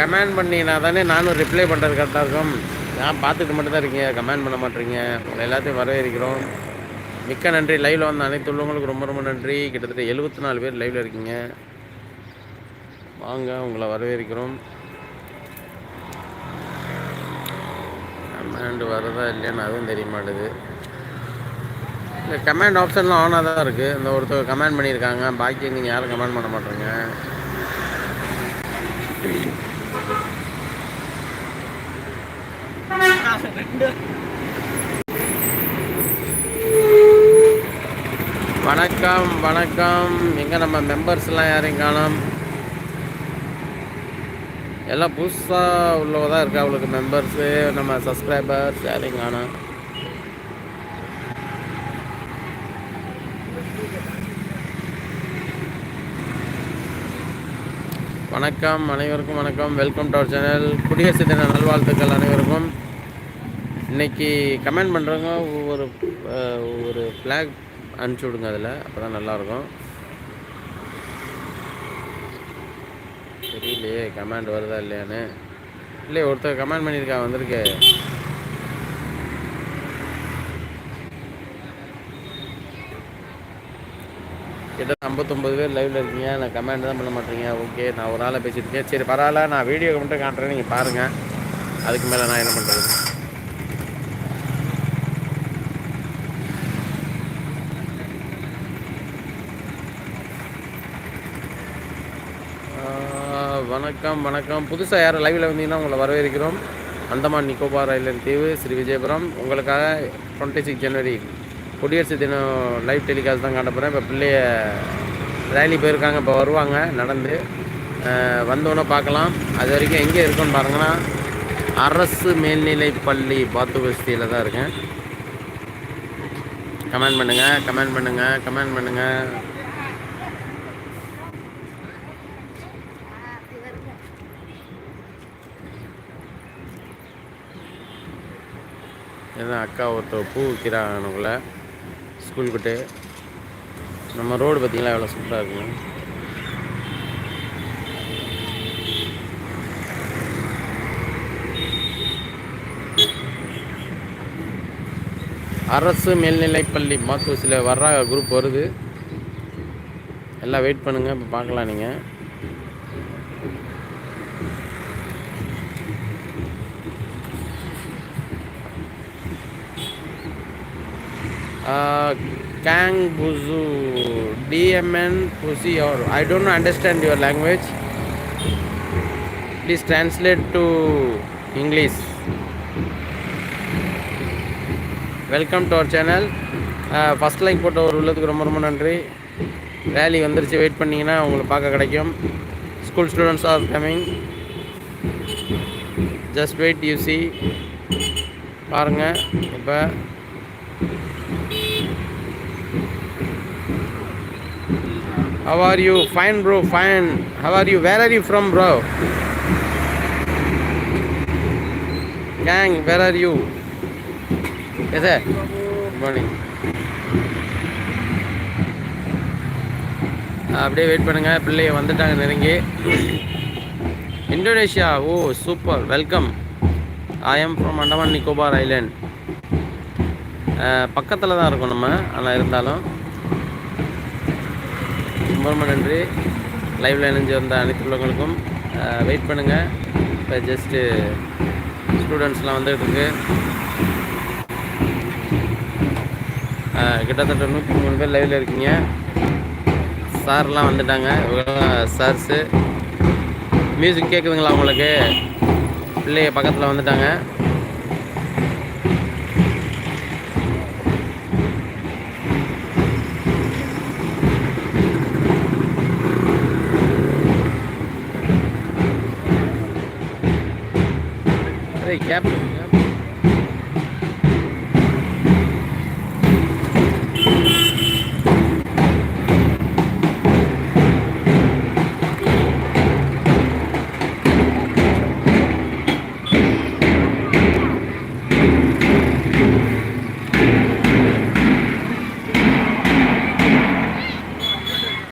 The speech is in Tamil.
கமெண்ட் பண்ணினா தானே நானும் ரிப்ளை பண்ணுறது கரெக்டாக இருக்கும். நான் பார்த்துட்டு மட்டும் தான் இருக்கீங்க. கமெண்ட் பண்ண மாட்டேறீங்க உங்களை எல்லாத்தையும் வரவேற்கிறோம். மிக்க நன்றி. லைவில் வந்த அனைத்து உள்ளவங்களுக்கு ரொம்ப ரொம்ப நன்றி. கிட்டத்தட்ட எழுபத்தி நாலு பேர் லைவில் இருக்கீங்க. வாங்க உங்களை வரவேற்கிறோம். கமெண்ட் வருதா இல்லையான்னு அதுவும் தெரிய மாட்டேது. இந்த கமெண்ட் ஆப்ஷன்லாம் ஆனாக தான் இருக்குது இந்த ஒருத்தர் கமெண்ட் பண்ணியிருக்காங்க. பாக்கி நீங்கள் யாரும் கமெண்ட் பண்ண மாட்டேங்க. வணக்கம் வணக்கம். எங்கே நம்ம மெம்பர்ஸ்லாம் யாரையும் காணோம்? எல்லாம் புதுசாக உள்ளவ தான் இருக்கா அவளுக்கு மெம்பர்ஸு நம்ம சப்ஸ்கிரைபர்ஸ் யாரையும் காணோம்? வணக்கம் அனைவருக்கும் வணக்கம். வெல்கம் டு அவர் சேனல் குடியரசு தின நல்வாழ்த்துக்கள் அனைவருக்கும். இன்றைக்கி கமெண்ட் பண்ணுறவங்க ஒவ்வொரு ஒவ்வொரு ஃப்ளாக் அனுப்பிச்சி விடுங்க அதில். அப்போ தான் நல்லாயிருக்கும். தெரியலையே கமெண்ட் வருதா இல்லையான்னு. இல்லை ஒருத்தர் கமெண்ட் பண்ணியிருக்கா வந்திருக்கு. கிட்ட ஐம்பத்தொம்பது பேர் லைவில் இருக்கீங்க. நான் கமெண்ட் தான் பண்ண மாட்டீங்க. ஓகே நான் ஒரு நாளாக பேசிட்டு இருக்கேன். சரி பரவாயில்ல. நான் வீடியோ மட்டும் காட்டுறேன். நீங்கள் பாருங்கள் அதுக்கு மேலே நான் என்ன பண்ணுறது வணக்கம் வணக்கம். புதுசாக யாரும் லைவில் வந்தீங்கன்னா உங்களை வரவேற்கிறோம். அந்தமான் நிக்கோபார் ஐலண்ட் தீவு ஸ்ரீ விஜயபுரம். உங்களுக்காக டுவெண்ட்டி சிக்ஸ் ஜனவரி குடியரசு தினம் லைவ் டெலிகாஸ்ட் தான் காட்ட போகிறேன் இப்போ பிள்ளைய ரேலி போயிருக்காங்க. இப்போ வருவாங்க நடந்து. வந்தோன்னே பார்க்கலாம். அது வரைக்கும் எங்கே இருக்குன்னு பாருங்கன்னா அரசு மேல்நிலை பள்ளி பாத்து வசதியில் தான் இருக்கேன். கமெண்ட் பண்ணுங்கள் கமெண்ட் பண்ணுங்கள் கமெண்ட் பண்ணுங்கள் ஏன்னா அக்கா ஒருத்தர் பூ விற்கிறாங்கனுக்குள்ள ஸ்கூல் கிட்டே நம்ம ரோடு பார்த்தீங்களா? எவ்வளோ சூப்பராக இருக்குங்க அரசு மேல்நிலைப்பள்ளி மாத்தூசில் வர்ற குரூப் வருது. எல்லாம் வெயிட் பண்ணுங்கள் இப்போ பார்க்கலாம் நீங்கள் Uh, Kang Buzu DMN Pussy or I don't understand your language. Please translate to English. Welcome to our channel first like போட்ட ஒரு உள்ளதுக்கு ரொம்ப ரொம்ப நன்றி. வேலி வந்துருச்சு வெயிட் பண்ணிங்கன்னா உங்களுக்கு பார்க்க கிடைக்கும். School students are coming just wait you see பாருங்கள் இப்போ how are you fine bro fine how are you where are you from bro gang where are you yes sir good morning அப்படியே வெயிட் பண்ணுங்கள் பிள்ளைய வந்துட்டாங்க நெருங்கி. Indonesia? Oh super welcome I am from Andaman Nicobar island பக்கத்தில் தான் இருக்கோம் நம்ம. ஆனால் இருந்தாலும். ரொம்ப ரொம்ப நன்றி லைவில் இணைஞ்சு வந்த அனைத்து உள்ளவங்களுக்கும் வெயிட் பண்ணுங்கள் இப்போ ஜஸ்ட்டு ஸ்டூடெண்ட்ஸ்லாம் வந்துகிட்டு இருக்கு. கிட்டத்தட்ட நூற்றி மூணு பேர் லைவில் இருக்கீங்க. சார்லாம் வந்துட்டாங்க. சார்ஸு மியூசிக் கேட்குதுங்களா உங்களுக்கு? பிள்ளைய பக்கத்தில் வந்துட்டாங்க. ಅದೇ ಗ್ಯಾಪ್